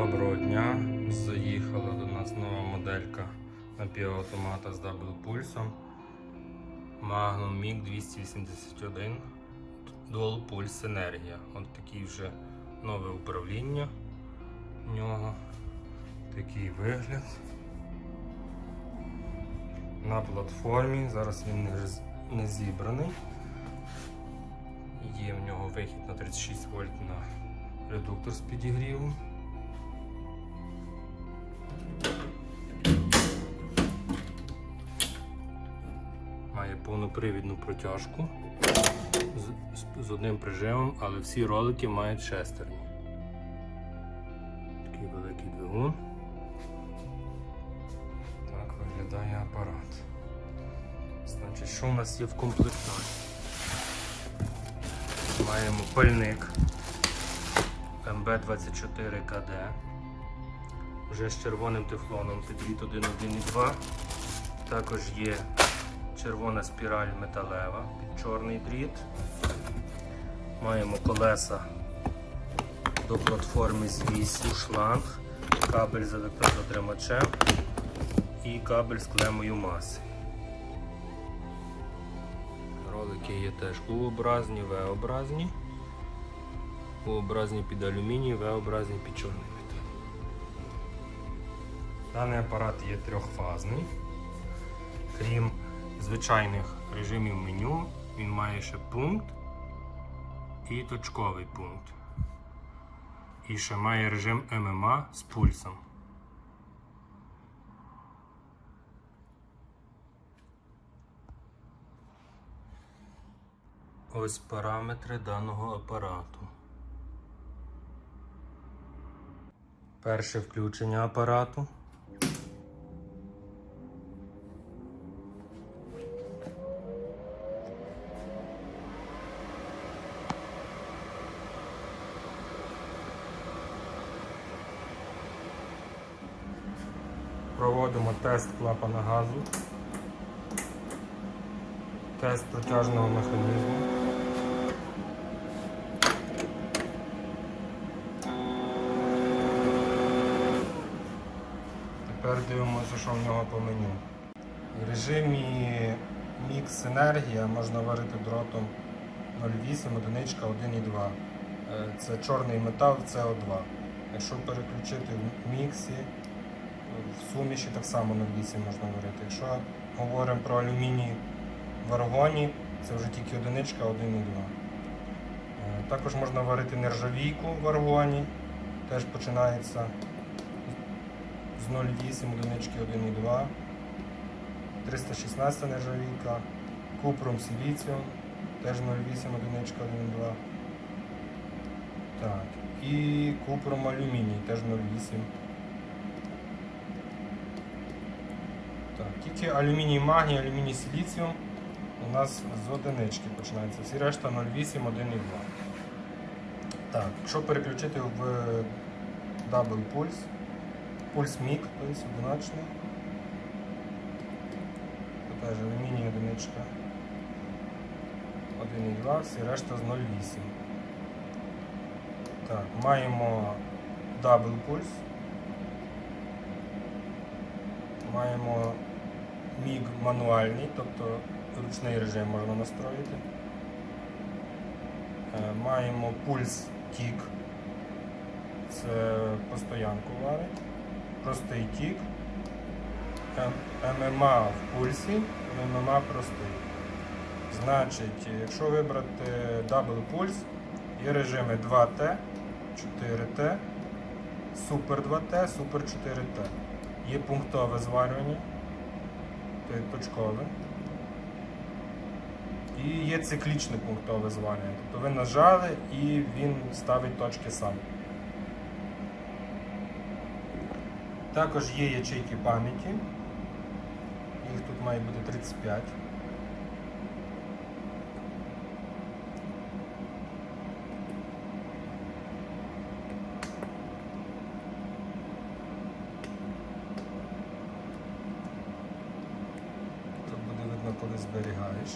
Доброго дня! Заїхала до нас нова моделька напівавтомата з дабл пульсом Magnum MiG 281 Dual Pulse Енергія. От такий вже нове управління в нього. Такий вигляд. На платформі. Зараз він не зібраний. Є в нього вихід на 36 вольт на редуктор з підігрівом. Повнопривідну протяжку з, з, одним прижимом, але всі ролики мають шестерні. Такий великий двигун. Так виглядає апарат. Значить, що у нас є в комплектації? Маємо пальник МБ24КД. Вже з червоним тефлоном підвід 1.1.2. Також є червона спіраль металева під чорний дріт. Маємо колеса до платформи з вісю, шланг, кабель з електрозатримачем і кабель з клемою маси. Ролики є теж У-образні, В-образні. У-образні під алюміній, В-образні під чорний метал. Даний апарат є трьохфазний. Крім звичайних режимів меню, він має ще пункт і точковий пункт. І ще має режим ММА з пульсом. Ось параметри даного апарату. Перше включення апарату. Проводимо тест клапана газу, тест протяжного механізму. Тепер дивимося, що в нього по меню. В режимі мікс енергія можна варити дротом 0,8, одиничка 1,2. Е, Це чорний метал СО2. Якщо переключити в міксі, в суміші так само 0,8 можна варити. Якщо говоримо про алюміній в аргоні, це вже тільки одиничка 1,2. Е, Також можна варити нержавійку в аргоні, теж починається з 0,8 одинички 1,2. 316 нержавійка, купром силіціум, теж 0,8 одиничка 1,2. Так, і купром алюміній, теж 0,8. Так, тільки алюміній магній, алюміній силіціум у нас з одинички починається. Всі решта 0,8, 1,2. Так, якщо переключити в Double Pulse, пульс мік, тобто одиночний. Тут теж алюміній одиничка. 1,2, всі решта з 0,8. Так, маємо Double Pulse. Маємо міг мануальний, тобто ручний режим можна настроїти. Е, Маємо пульс тік. Це постоянку варить. Простий тік. ММА в пульсі, ММА простий. Значить, якщо вибрати Double Pulse, є режими 2T, 4T, Super 2T, Super 4T. Є пунктове зварювання, точкове. І є циклічне пунктове звання. Тобто ви нажали і він ставить точки сам. Також є ячейки пам'яті. Їх тут має бути 35. Тут буде видно, коли зберігаєш.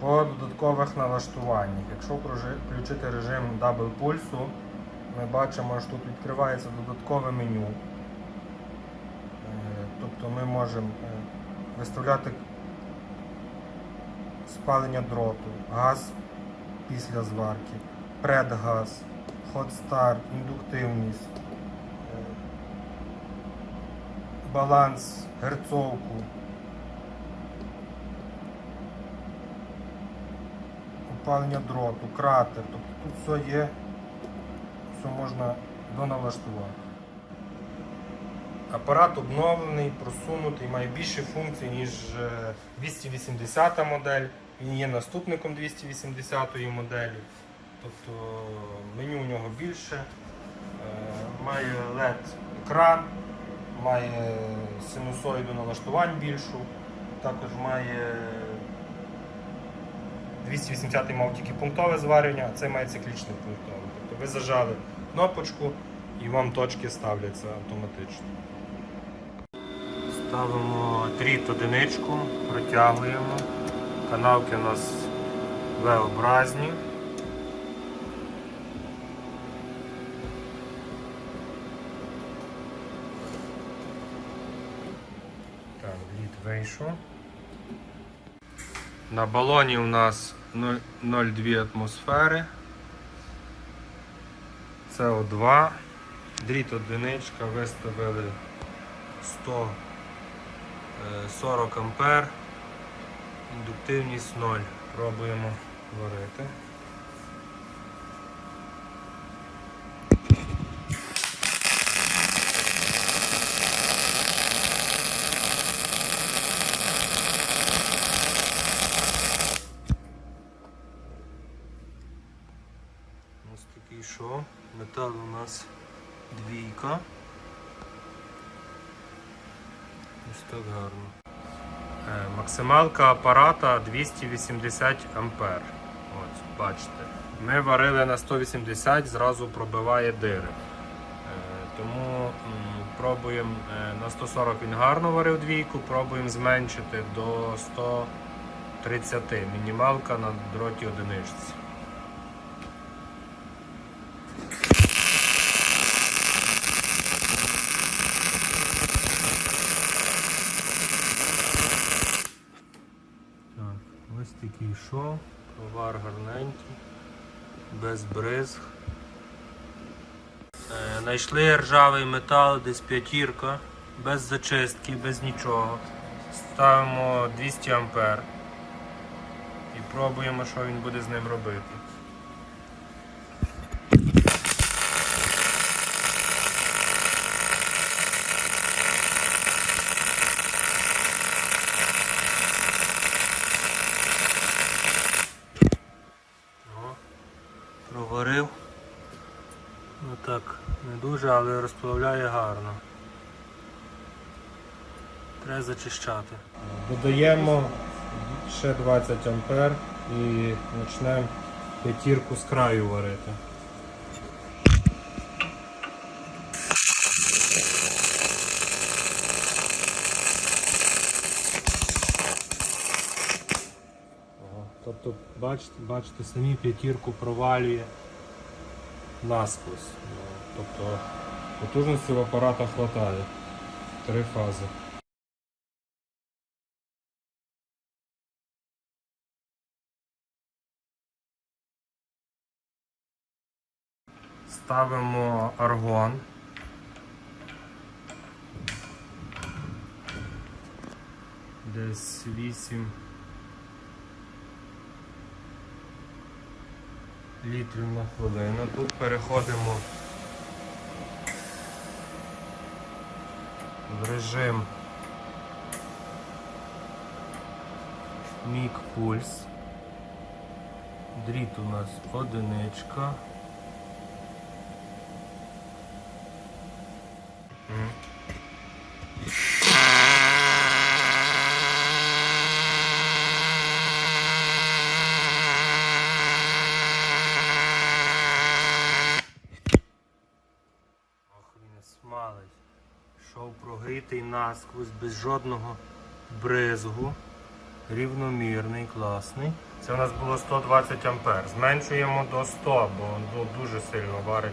По додаткових налаштуваннях. Якщо включити режим Double пульсу, ми бачимо, що тут відкривається додаткове меню. Е, Тобто ми можемо е, виставляти спалення дроту, газ після зварки, предгаз, start, індуктивність, е, баланс, герцовку. Опалення дроту, кратер. Тобто тут все є, все можна доналаштувати. Апарат обновлений, просунутий, має більше функцій, ніж е, 280 модель. Він є наступником 280 моделі. Тобто меню у нього більше, е, має LED-екран, має синусоїду налаштувань більшу, також має 280 мав тільки пунктове зварювання, а цей має циклічне пунктове. Тобто ви зажали кнопочку і вам точки ставляться автоматично. Ставимо дріт одиничку, протягуємо. Канавки у нас V-образні. Так, дріт вийшов. На балоні у нас 0,2 атмосфери. СО2. Дріт одиничка виставили 140 ампер. Індуктивність 0. Пробуємо варити. Ось такий шов. Метал у нас двійка. Ось так гарно. Е, Максималка апарата 280 ампер. Ось, бачите. Ми варили на 180, зразу пробиває дири. Е, Тому пробуємо е, на 140 він гарно варив двійку, пробуємо зменшити до 130. Мінімалка на дроті одиничці. Так, ось такий шов, товар гарненький, без бризг. Найшли ржавий метал, десь п'ятірка, без зачистки, без нічого. Ставимо 200 ампер і пробуємо, що він буде з ним робити. О, проварив. Ну так, не дуже, але розплавляє гарно. Треба зачищати. Додаємо ще 20 ампер і почнемо п'ятірку з краю варити. Тобто, бачите, бачите, самі п'ятірку провалює насквозь. Тобто потужності в апарата вистачає. Три фази. Ставимо аргон. Десь 8 літрів на хвилину. Тут переходимо режим мік пульс. Дріт у нас одиничка. Насквозь, без жодного бризгу. Рівномірний, класний. Це у нас було 120 ампер. Зменшуємо до 100, бо дуже сильно варить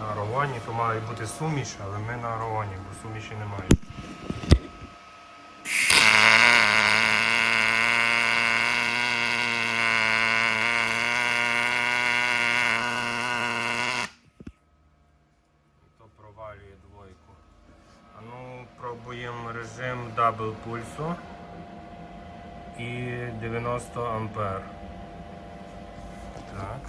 на аргоні, то має бути суміш, але ми на аргоні, бо суміші немає. То провалює двойку. А ну, пробуємо режим дабл пульсу і 90 ампер. Так.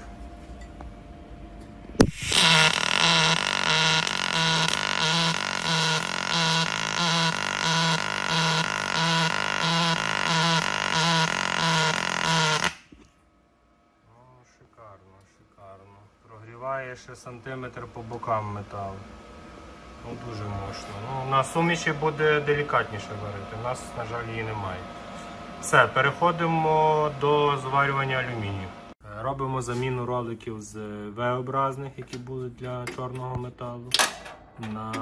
Ну, шикарно, шикарно. Прогріває ще сантиметр по бокам метал. Ну, дуже мощно. Ну, на суміші буде делікатніше варити. У нас, на жаль, її немає. Все, переходимо до зварювання алюмінію. Е, Робимо заміну роликів з V-образних, які були для чорного металу, на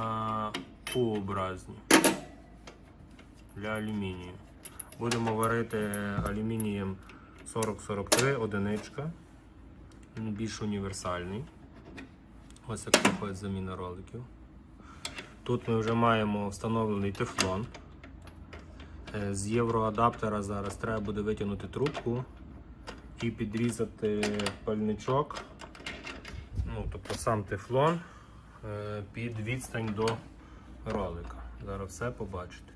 U-образні для алюмінію. Будемо варити алюмінієм 4043 одиничка, більш універсальний. Ось як проходить заміна роликів. Тут ми вже маємо встановлений тефлон. Е, З євроадаптера зараз треба буде витягнути трубку і підрізати пальничок, ну, тобто сам тефлон е, під відстань до ролика. Зараз все побачите.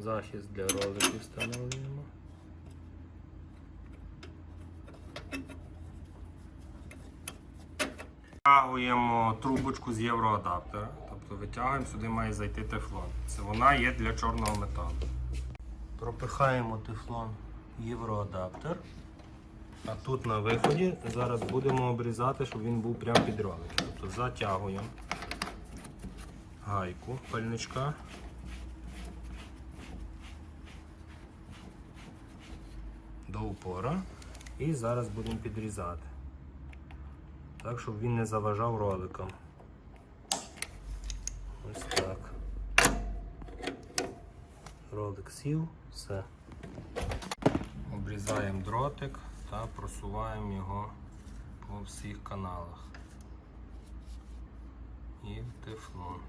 Захист для роликів встановлюємо. Витягуємо трубочку з євроадаптера, тобто витягуємо, сюди має зайти тефлон. Це вона є для чорного металу. Пропихаємо тефлон євроадаптер. А тут на виході зараз будемо обрізати, щоб він був прямо під ролики. Тобто затягуємо гайку пальничка. До упора і зараз будемо підрізати. Так, щоб він не заважав роликам. Ось так. Ролик сів, все. Обрізаємо дротик та просуваємо його по всіх каналах. І тефлон.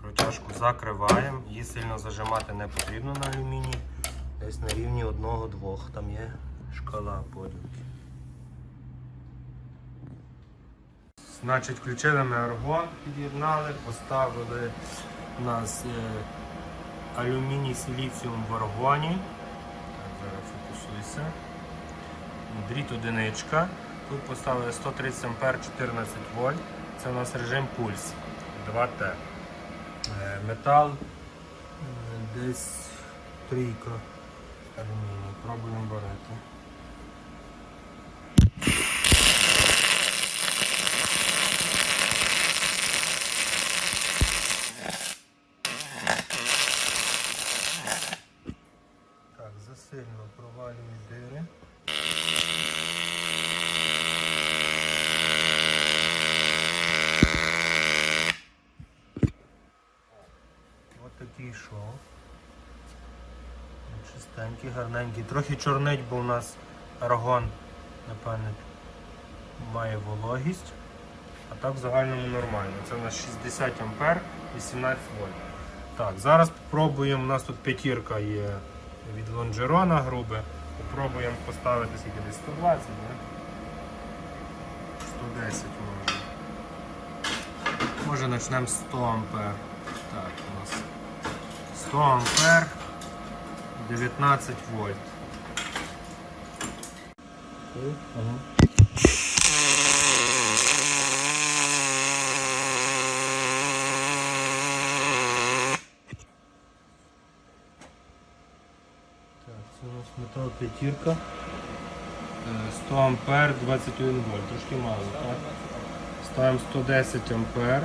Протяжку закриваємо, її сильно зажимати не потрібно на алюміній. Десь на рівні одного-двох. Там є шкала поділки. Значить, включили ми аргон, під'єднали, поставили у нас е, алюміній силіціум в аргоні. Так, зараз фокусуйся. Дріт одиничка. Тут поставили 130 А 14 вольт. Це у нас режим пульс 2Т. Е, Метал е, десь трійка алюміній. Пробуємо варити. Так, засильно провалюємо дири. Ось такий шов. Чистенький, гарненький. Трохи чорнить, бо у нас аргон, напевне, має вологість. А так в загальному нормально. Це у нас 60 ампер, 18 вольт. Так, зараз спробуємо, у нас тут п'ятірка є від лонжерона грубе. Попробуємо поставити скільки десь 120, не? 110 може. Може почнемо з 100 ампер. Так, у нас 100 ампер. 19 вольт. Ага. Метал п'ятірка. Е, 100 ампер, 21 вольт. Трошки мало, так? Ставимо 110 ампер.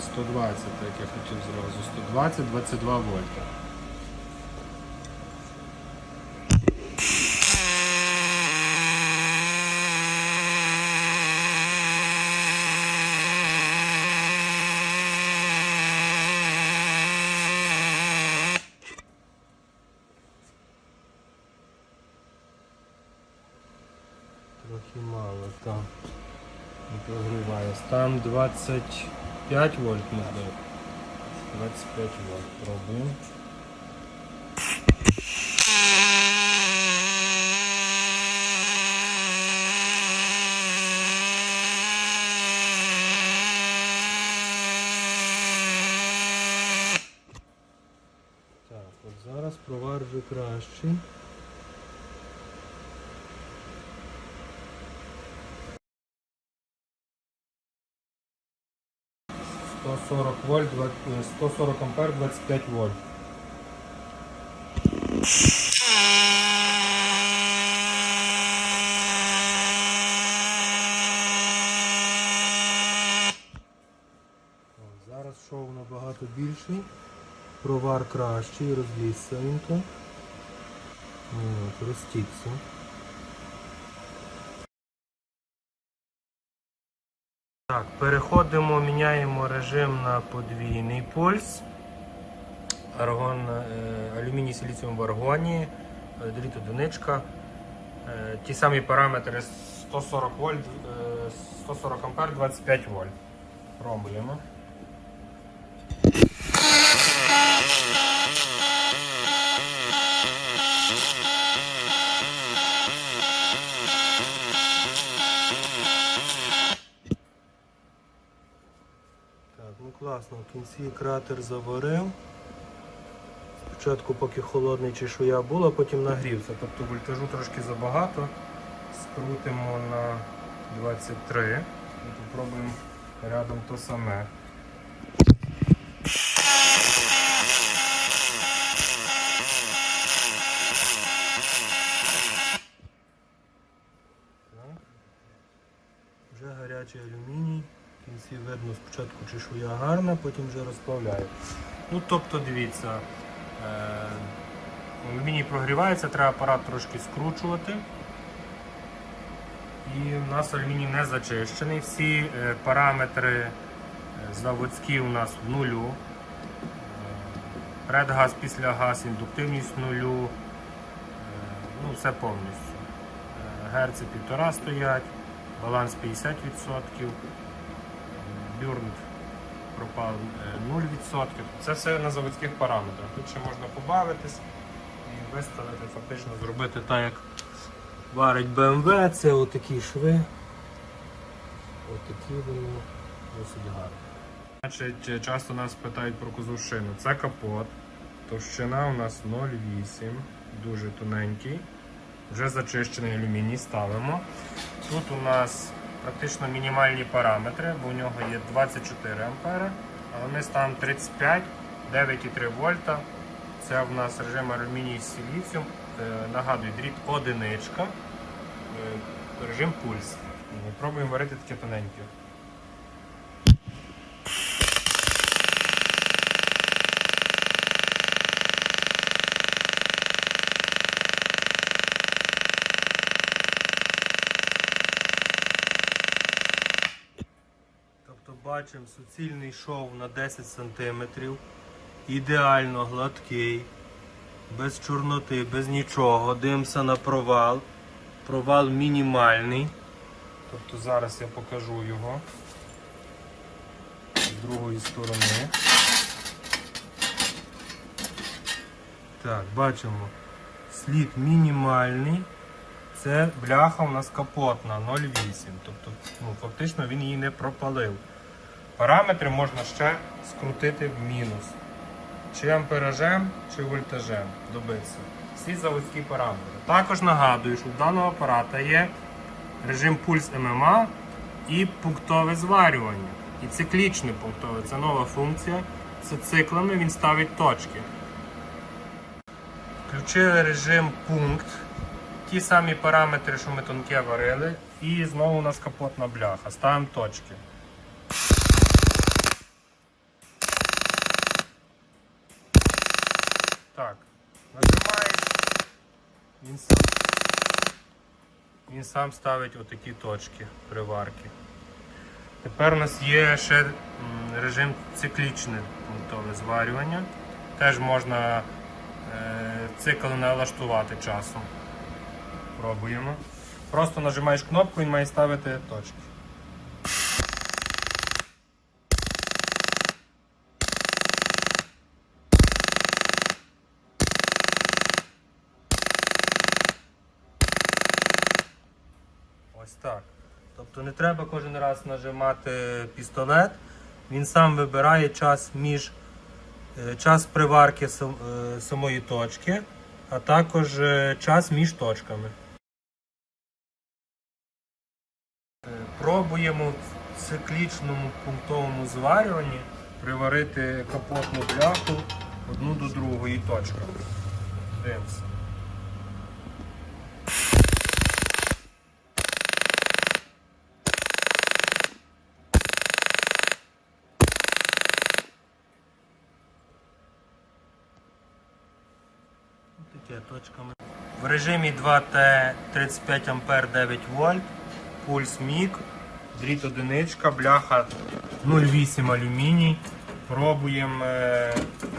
120, так я хотів зразу. 120, 22 вольта. Трохи мало там. Не прогріває. Там 25 вольт можливо. 25 вольт. Пробуємо. Так, от зараз провар вже кращий. Сто сорок вольт, два- е, 140 ампер, 25 вольт. Зараз шоу набагато більший, провар кращий, розлізся він то. Розтікся. Так, переходимо, міняємо режим на подвійний пульс. Аргон, е, алюміній силіціум в аргоні, е, дріт одиничка. Е, ті самі параметри 140 вольт, е, 140 ампер, 25 вольт. Пробуємо. Класно, в кінці кратер заварив. Спочатку, поки холодний чешуя була, потім нагрівся. Тобто вольтажу трошки забагато. Скрутимо на 23 і попробуємо рядом то саме. Вже гарячий алюміній. В кінці видно спочатку чешуя гарна, потім вже розплавляє. Ну тобто дивіться, е, алюміній прогрівається, треба апарат трошки скручувати. І у нас алюміній не зачищений. Всі е, параметри е, заводські у нас в нулю. Е, Предгаз, післягаз, індуктивність в нулю. Е, Ну, все повністю. Е, Герці півтора стоять, баланс 50%, бюрн пропав е, 0%. Це все на заводських параметрах. Тут ще можна побавитись і виставити, фактично зробити так, як варить BMW. Це отакі шви. Отакі вони досить гарні. Значить, часто нас питають про козовшину. Це капот. Товщина у нас 0,8, дуже тоненький. Вже зачищений алюміній ставимо. Тут у нас практично мінімальні параметри, бо у нього є 24 ампери, але ми ставимо 35, 9,3 вольта. Це в нас режим алюміній силіціум. Е, Нагадую, дріт одиничка, е, режим пульс. Пробуємо варити таке тоненьке. Тобто бачимо суцільний шов на 10 см, ідеально гладкий, без чорноти, без нічого. Дивимося на провал. Провал мінімальний. Тобто зараз я покажу його з другої сторони. Так, бачимо. Слід мінімальний. Це бляха у нас капотна 0,8. Тобто, ну, фактично він її не пропалив. Параметри можна ще скрутити в мінус. Чи амперажем, чи вольтажем добитися. Всі заводські параметри. Також нагадую, що в даного апарата є режим пульс ММА і пунктове зварювання. І циклічне пунктове. Це нова функція. Це циклами він ставить точки. Включили режим пункт. Ті самі параметри, що ми тонке варили. І знову у нас капотна бляха. Ставимо точки. Так. Нажимаєш. Він сам, він сам ставить отакі точки приварки. Тепер у нас є ще режим циклічне пунктове зварювання. Теж можна е, цикл налаштувати часом. Пробуємо. Просто нажимаєш кнопку, він має ставити точки. Ось так. Тобто не треба кожен раз нажимати пістолет. Він сам вибирає час між е, час приварки е, самої точки, а також е, час між точками. Пробуємо в циклічному пунктовому зварюванні приварити капотну бляху одну до другої точки. Дивимося. Таке точками. В режимі 2Т 35 А 9 вольт, пульс мік, дріт одиничка, бляха 0,8 алюміній. Пробуємо е,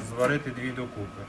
зварити дві докупи.